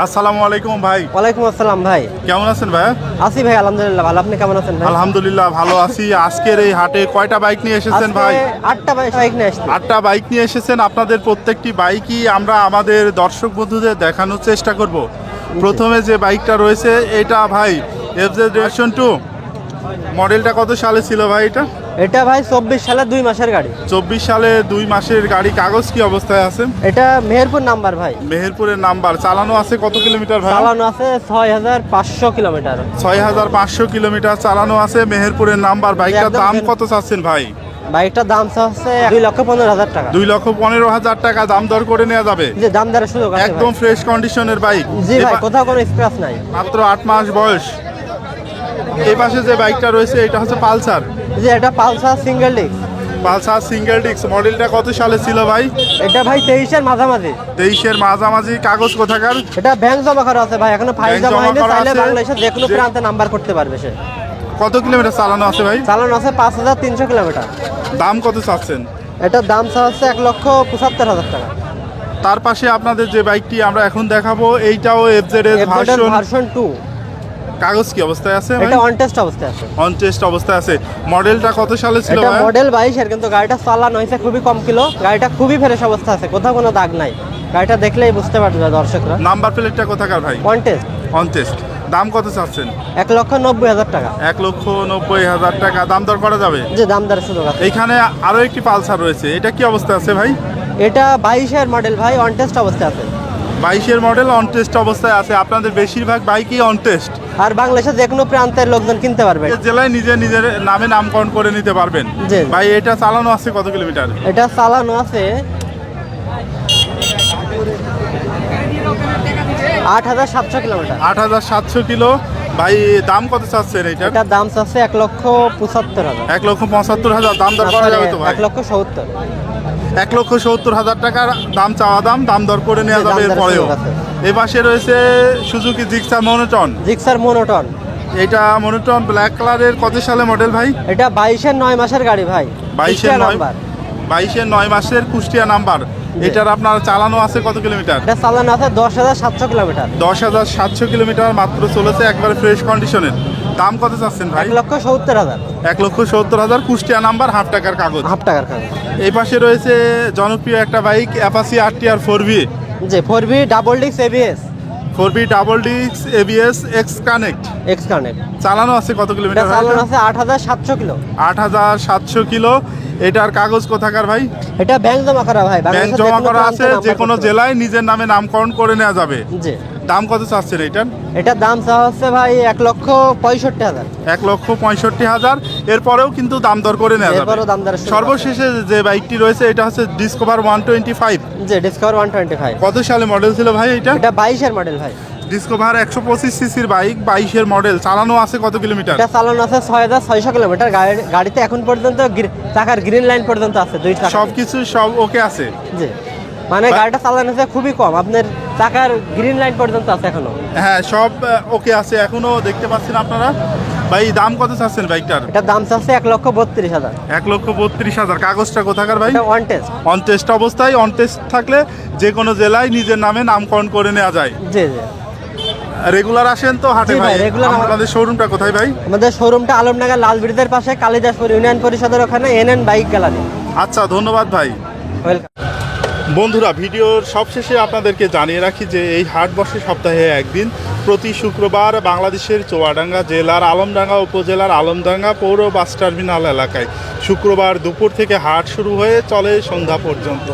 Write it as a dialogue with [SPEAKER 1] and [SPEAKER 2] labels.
[SPEAKER 1] আসসালামু আলাইকুম ভাই।
[SPEAKER 2] ওয়ালাইকুম আসসালাম ভাই।
[SPEAKER 1] কেমন আছেন ভাই?
[SPEAKER 2] আছি ভাই আলহামদুলিল্লাহ ভালো। আপনি কেমন আছেন ভাই?
[SPEAKER 1] আলহামদুলিল্লাহ ভালো আছি। আজকের এই হাটে কয়টা বাইক নিয়ে এসেছেন ভাই?
[SPEAKER 2] আটটা বাইক নিয়ে আসছি।
[SPEAKER 1] আটটা বাইক নিয়ে এসেছেন। আপনাদের প্রত্যেকটি বাইকই আমরা আমাদের দর্শক বন্ধুদের দেখানোর চেষ্টা করব। প্রথমে যে বাইকটা রয়েছে এটা ভাই এফ জেড টু মডেলটা কত সালে ছিল ভাই এটা?
[SPEAKER 2] এটা ভাই চব্বিশ সালের দুই মাসের গাড়ি।
[SPEAKER 1] চব্বিশ সালে দুই মাসের গাড়ি কাগজ কি অবস্থায় আছে?
[SPEAKER 2] এটা মেহেরপুর নাম্বার ভাই।
[SPEAKER 1] মেহেরপুরের নাম্বার চালানো আছে কত কিলোমিটার ভাই?
[SPEAKER 2] চালানো আছে ছয় হাজার পাঁচশো কিলোমিটার।
[SPEAKER 1] ছয় হাজার পাঁচশো কিলোমিটার চালানো আছে মেহেরপুরের নাম্বার বাইকটার দাম কত চাচ্ছেন ভাই?
[SPEAKER 2] বাইকটার দাম হচ্ছে দুই লক্ষ পনেরো হাজার টাকা।
[SPEAKER 1] দুই লক্ষ পনেরো হাজার টাকা দাম দর করে নেওয়া যাবে।
[SPEAKER 2] যে দাম দেওয়ার সুযোগ
[SPEAKER 1] একদম ফ্রেশ কন্ডিশনের বাইক
[SPEAKER 2] জি ভাই কোথাও কোনো স্ক্র্যাচ নাই।
[SPEAKER 1] মাত্র আট মাস বয়স। এই পাশে যে বাইকটা রয়েছে এটা হচ্ছে পালসার।
[SPEAKER 2] যে এটা Pulsar single disc.
[SPEAKER 1] Pulsar single disc মডেলটা কত সালে ছিল ভাই?
[SPEAKER 2] এটা ভাই তেইশের মাঝামাঝি।
[SPEAKER 1] তেইশের মাঝামাঝি কাগজ কোথাকার?
[SPEAKER 2] এটা ব্যাংক জমা করা আছে ভাই এখনও ফাইল জমা হয়নি চাইলে বাংলাদেশের যে কোনো প্রান্তে নাম্বার করতে পারবে সে।
[SPEAKER 1] কত কিলোমিটার চালানো আছে ভাই?
[SPEAKER 2] চালানো আছে পাঁচ হাজার তিনশো কিলোমিটার।
[SPEAKER 1] দাম কত চাচ্ছেন?
[SPEAKER 2] এটার দাম চা হচ্ছে এক লক্ষ পঁচাত্তর হাজার টাকা।
[SPEAKER 1] তার পাশে আপনাদের যে বাইকটি আমরা এখন দেখাবো এইটাও এফজেড এর ভার্সন
[SPEAKER 2] ভার্সন টু
[SPEAKER 1] কাগজ কি অবস্থায় আছে
[SPEAKER 2] এটা অন টেস্ট অবস্থায় আছে।
[SPEAKER 1] অন টেস্ট অবস্থায় আছে। মডেলটা কত সালে ছিল
[SPEAKER 2] এটা মডেল বাইশের কিন্তু গাড়িটা চালানো হয়েছে খুবই কম কিলো। গাড়িটা খুবই ফ্রেশ অবস্থা আছে কোথাও কোনো দাগ নাই। গাড়িটা দেখলেই বুঝতে পারবে দর্শকরা।
[SPEAKER 1] নাম্বার প্লেটটা কোথাকার ভাই?
[SPEAKER 2] অন টেস্ট
[SPEAKER 1] অন টেস্ট দাম কত চাচ্ছেন?
[SPEAKER 2] এক লক্ষ নব্বই হাজার টাকা।
[SPEAKER 1] এক লক্ষ নব্বই হাজার টাকা। দাম দর করা যাবে?
[SPEAKER 2] যে দাম দরের সুযোগ আছে।
[SPEAKER 1] এইখানে আরও একটি পালসার রয়েছে। এটা কি অবস্থা আছে ভাই?
[SPEAKER 2] এটা বাইশের মডেল ভাই অন টেস্ট অবস্থায় আছে।
[SPEAKER 1] বাইশের মডেল অন টেস্ট অবস্থায় আছে। আপনাদের বেশিরভাগ বাইকই অন টেস্ট
[SPEAKER 2] আর বাংলাদেশের যে কোনো প্রান্তের লোকজন কিনতে পারবে।
[SPEAKER 1] জেলায় নিজে নিজের নামে নামকরণ করে নিতে পারবেন। ভাই এটা চালানো আছে কত কিলোমিটার?
[SPEAKER 2] এটা চালানো আছে আট হাজার সাতশো কিলোমিটার।
[SPEAKER 1] আট হাজার সাতশো কিলো। ভাই দাম কত চাচ্ছেন এইটার
[SPEAKER 2] এটার দাম চাচ্ছে এক লক্ষ পঁচাত্তর হাজার।
[SPEAKER 1] এক লক্ষ পঁচাত্তর হাজার। দাম দর করা যাবে তো ভাই?
[SPEAKER 2] এক লক্ষ সত্তর।
[SPEAKER 1] এক লক্ষ সত্তর হাজার টাকার দাম চাওয়া দাম দাম দর করে নেওয়া যাবে এরপরেও। এই পাশে রয়েছে Suzuki Gixxer monotone
[SPEAKER 2] Gixxer monotone
[SPEAKER 1] এটা মনোটন ব্ল্যাক কালারের কত সালে মডেল ভাই?
[SPEAKER 2] এটা বাইশের নয় মাসের গাড়ি ভাই।
[SPEAKER 1] বাইশের নয় বাইশের নয় মাসের কুষ্টিয়া নাম্বার এটার আপনার চালানো আছে কত কিলোমিটার?
[SPEAKER 2] এটা চালানো আছে দশ হাজার সাতশো কিলোমিটার।
[SPEAKER 1] দশ হাজার সাতশো কিলোমিটার মাত্র চলেছে একবারে ফ্রেশ কন্ডিশনের দাম কত চাচ্ছেন ভাই?
[SPEAKER 2] এক লক্ষ সত্তর হাজার।
[SPEAKER 1] এক লক্ষ সত্তর হাজার কুষ্টিয়া নাম্বার হাফ টাকার কাগজ।
[SPEAKER 2] হাফ টাকার কাগজ।
[SPEAKER 1] এই পাশে রয়েছে জনপ্রিয় একটা বাইক অ্যাপাসি আর টি আর ফোর ভি
[SPEAKER 2] যে ফোর বি ডাবল ডিক্স এবিএস
[SPEAKER 1] ফোর বি ডাবল ডিক্স ABS x connect
[SPEAKER 2] x connect
[SPEAKER 1] চালানো আছে কত কিলোমিটার
[SPEAKER 2] চালানো আছে আট হাজার সাতশো কিলো।
[SPEAKER 1] আট হাজার সাতশো কিলো। এটার কাগজ কোথাকার ভাই?
[SPEAKER 2] এটা ব্যাংক জমা করা ভাই
[SPEAKER 1] ব্যাংক জমা করা আছে যে কোনো জেলায় নিজের নামে নামকরণ করে নেওয়া যাবে।
[SPEAKER 2] জি।
[SPEAKER 1] দাম কত চাচ্ছেন এটার
[SPEAKER 2] এটার দাম চাওয়া হচ্ছে ভাই এক লক্ষ পঁয়ষট্টি হাজার।
[SPEAKER 1] এক লক্ষ পঁয়ষট্টি হাজার। এরপরেও কিন্তু দাম দর করে নেওয়া যাবে।
[SPEAKER 2] দাম আছে।
[SPEAKER 1] সর্বশেষে যে বাইকটি রয়েছে এটা হচ্ছে Discover one twenty five
[SPEAKER 2] G Discover one twenty five
[SPEAKER 1] কত সালে মডেল ছিল ভাই এটা
[SPEAKER 2] এটা বাইশের মডেল ভাই।
[SPEAKER 1] ডিসকভার একশো পঁচিশ সিসির বাইক বাইশের মডেল চালানো আছে কত কিলোমিটার?
[SPEAKER 2] এটা চালানো আছে ছয় হাজার ছয়শো কিলোমিটার। গাড়িতে এখন পর্যন্ত চাকার গ্রিন লাইন পর্যন্ত আছে দুই
[SPEAKER 1] সব কিছু সব ওকে আছে।
[SPEAKER 2] জি। মানে গাড়িটা চালানো আছে খুবই কম। আপনার চাকার গ্রিন লাইন পর্যন্ত আছে এখনও।
[SPEAKER 1] হ্যাঁ সব ওকে আছে এখনও দেখতে পাচ্ছেন আপনারা? ভাই দাম কত চাচ্ছেন বাইকটার?
[SPEAKER 2] এটা দাম চাচ্ছে এক লক্ষ বত্রিশ হাজার।
[SPEAKER 1] এক লক্ষ বত্রিশ হাজার। কাগজটা কোথাকার ভাই?
[SPEAKER 2] ওয়ান টেস্ট
[SPEAKER 1] অন টেস্ট অবস্থায় অন টেস্ট থাকলে যে কোনো জেলায় নিজের নামে নামকরণ করে নেওয়া যায়।
[SPEAKER 2] জি জি।
[SPEAKER 1] রেগুলার আসেন তো হাটে
[SPEAKER 2] ভাই, রেগুলার
[SPEAKER 1] আমাদের শোরুমটা কোথায় ভাই?
[SPEAKER 2] আমাদের শোরুমটা আলমনগর লাল ব্রিজের পাশে কালিদাসপুর ইউনিয়ন পরিষদের ওখানে এন এন বাইক গ্যালারি।
[SPEAKER 1] আচ্ছা ধন্যবাদ ভাই।
[SPEAKER 2] ওয়েলকাম
[SPEAKER 1] বন্ধুরা, ভিডিওর সবশেষে আপনাদেরকে জানিয়ে রাখি যে এই হাট বসে সপ্তাহে একদিন প্রতি শুক্রবার বাংলাদেশের চোয়াডাঙ্গা জেলার আলমডাঙ্গা উপজেলার আলমডাঙ্গা পৌর বাস টার্মিনাল এলাকায় শুক্রবার দুপুর থেকে হাট শুরু হয়ে চলে সন্ধ্যা পর্যন্ত।